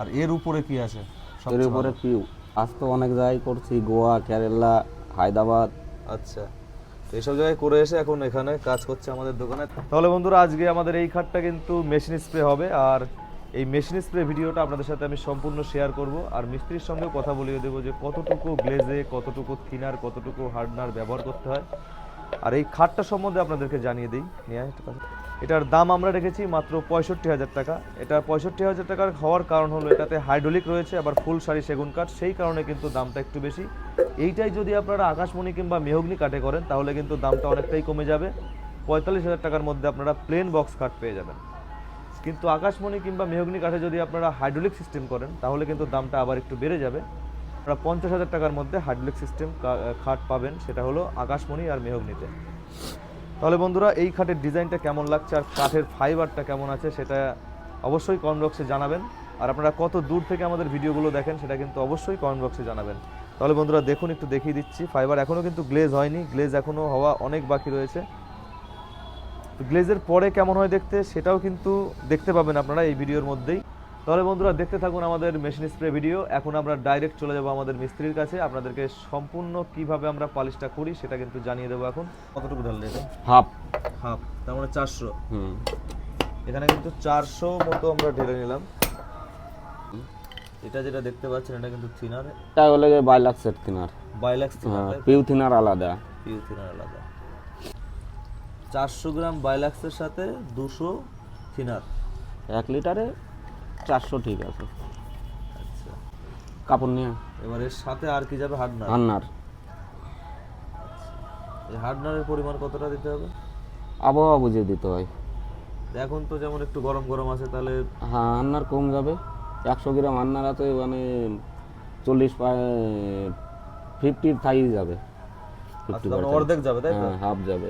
আর এর উপরে কি আছে? এর উপরে? পিউ আজ তো অনেক জায়গায় করছি গোয়া কেরালা হায়দ্রাবাদ। আচ্ছা। তো এইসব জায়গায় করে এসে এখন এখানে কাজ করছে আমাদের দোকানে। তাহলে বন্ধুরা আজকে আমাদের এই খাটটা কিন্তু মেশিন স্প্রে হবে। আর এই মেশিন স্প্রে ভিডিওটা আপনাদের সাথে আমি সম্পূর্ণ শেয়ার করব। আর মিস্ত্রির সঙ্গে কথা বলিয়ে দেবো যে কতটুকু গ্লেজে কতটুকু থিনার কতটুকু হার্ডনার ব্যবহার করতে হয়। আর এই খাটটা সম্বন্ধে আপনাদেরকে জানিয়ে দিই। নিয়ে। এটার দাম আমরা রেখেছি মাত্র পঁয়ষট্টি হাজার টাকা। এটা পঁয়ষট্টি হাজার টাকার হওয়ার কারণ হলো এটাতে হাইড্রোলিক রয়েছে, আবার ফুল শাড়ি সেগুন কাঠ, সেই কারণে কিন্তু দামটা একটু বেশি। এইটাই যদি আপনারা আকাশমণি কিংবা মেহগনি কাঠে করেন, তাহলে কিন্তু দামটা অনেকটাই কমে যাবে। পঁয়তাল্লিশ হাজার টাকার মধ্যে আপনারা প্লেন বক্স কাঠ পেয়ে যাবেন। কিন্তু আকাশমণি কিংবা মেহগনি কাঠে যদি আপনারা হাইড্রোলিক সিস্টেম করেন, তাহলে কিন্তু দামটা আবার একটু বেড়ে যাবে। আপনারা পঞ্চাশ হাজার টাকার মধ্যে হাইড্রোলিক সিস্টেম খাট পাবেন, সেটা হলো আকাশমণি আর মেহগনিতে। তাহলে বন্ধুরা, এই খাটের ডিজাইনটা কেমন লাগছে আর কাঠের ফাইবারটা কেমন আছে সেটা অবশ্যই কমেন্ট বক্সে জানাবেন। আর আপনারা কত দূর থেকে আমাদের ভিডিওগুলো দেখেন সেটা কিন্তু অবশ্যই কমেন্ট বক্সে জানাবেন। তাহলে বন্ধুরা, দেখুন, একটু দেখিয়ে দিচ্ছি। ফাইবার এখনও কিন্তু গ্লেজ হয়নি। গ্লেজ এখনও হওয়া অনেক বাকি রয়েছে। গ্লেজের পরে কেমন হয় দেখতে, সেটাও কিন্তু দেখতে পাবেন আপনারা এই ভিডিওর মধ্যেই। তাহলে বন্ধুরা দেখতে থাকুন আমাদের মেশিন স্প্রে ভিডিও। এখন আমরা ডাইরেক্ট চলে যাব আমাদের মিস্ত্রির কাছে। আপনাদেরকে সম্পূর্ণ কীভাবে আমরা পালিশটা করি সেটা কিন্তু জানিয়ে দেবো এখন। কতটুকু ঢাললে এটা হাফ। হাফ তার মানে চারশো। হুম। এখানে কিন্তু চারশো মতো আমরা ঢেলে নিলাম। এটা যেটা দেখতে পাচ্ছেন এটা কিন্তু থিনার। এটা হলে যে বাইলাক্সের থিনার। বাইলাক্স থিনার হ্যাঁ পিউ থিনার আলাদা। পিউ থিনার আলাদা। চারশো গ্রাম বাইলাক্সের সাথে দুশো থিনার। এক লিটারে চারশো ঠিক আছে। আচ্ছা। কাপড় নিয়ে। এবার এর সাথে আর কি যাবে হার্ডনার রান্নার এই হার্ডনারের পরিমাণ কতটা দিতে হবে? আবহাওয়া বুঝে দিতে হয়। এখন তো যেমন একটু গরম গরম আছে তাহলে হ্যাঁ আন্নার কম যাবে। একশো গ্রাম আন্নার আছে মানে চল্লিশ ফিফটি থাই যাবে। আচ্ছা, অর্ধেক যাবে তাই তো? হ্যাঁ হাফ যাবে।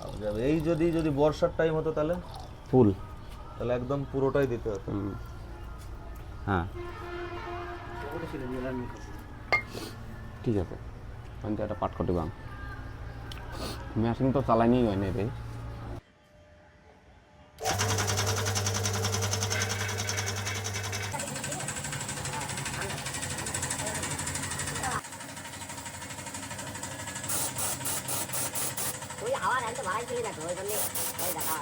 হাফ যাবে। এই যদি যদি বর্ষার টাইম হতো তাহলে? ফুল। তাহলে একদম পুরোটাই দিতে হতো। হ্যাঁ। ঠিক আছে। আমি তো একটা পাট কটি বাম মেশিন তো চালাইনি হয় না রে ওই আওয়াজ একটু বাড়াই চলে দেখো ওই জন্য ওই দেখা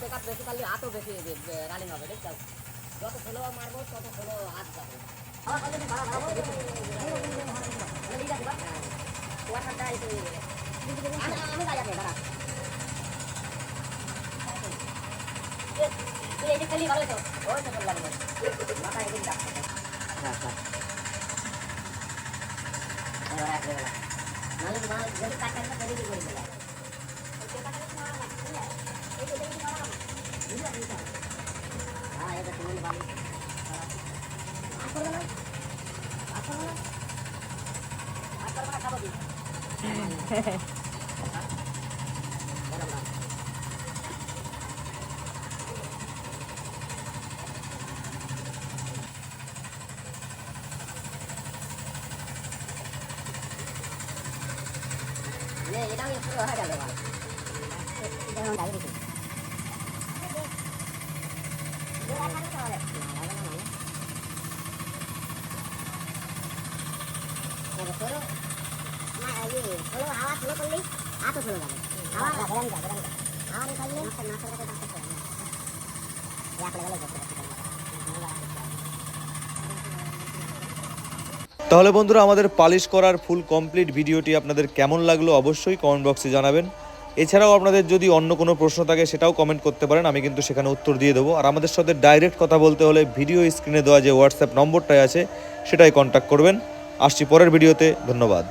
চেক আপ বেশি করলে হাতও বেশি রানিং হবে দেখছ যত ফলো মারবো তত ফলো হাত যাবে আমি বাজাবে দাঁড়া তুই যে খেলি ভালো তো ওই তো বললাম মাথায় এদিকে ডাক হ্যাঁ হ্যাঁ বেলা নাহলে যদি কাটতে না তাহলে কি করবে 네, 이당이 풀어하자고. 이당은 나그러지. তাহলে বন্ধুরা, আমাদের পালিশ করার ফুল কমপ্লিট ভিডিওটি আপনাদের কেমন লাগল অবশ্যই কমেন্ট বক্সে জানাবেন। এছাড়াও আপনাদের যদি অন্য কোনো প্রশ্ন থাকে সেটাও কমেন্ট করতে পারেন, আমি কিন্তু সেখানে উত্তর দিয়ে দেবো। আর আমাদের সাথে ডাইরেক্ট কথা বলতে হলে ভিডিও স্ক্রিনে দেওয়া যে হোয়াটসঅ্যাপ নম্বরটাই আছে, সেটাই কন্ট্যাক্ট করবেন। আসছি পরের ভিডিওতে ধন্যবাদ।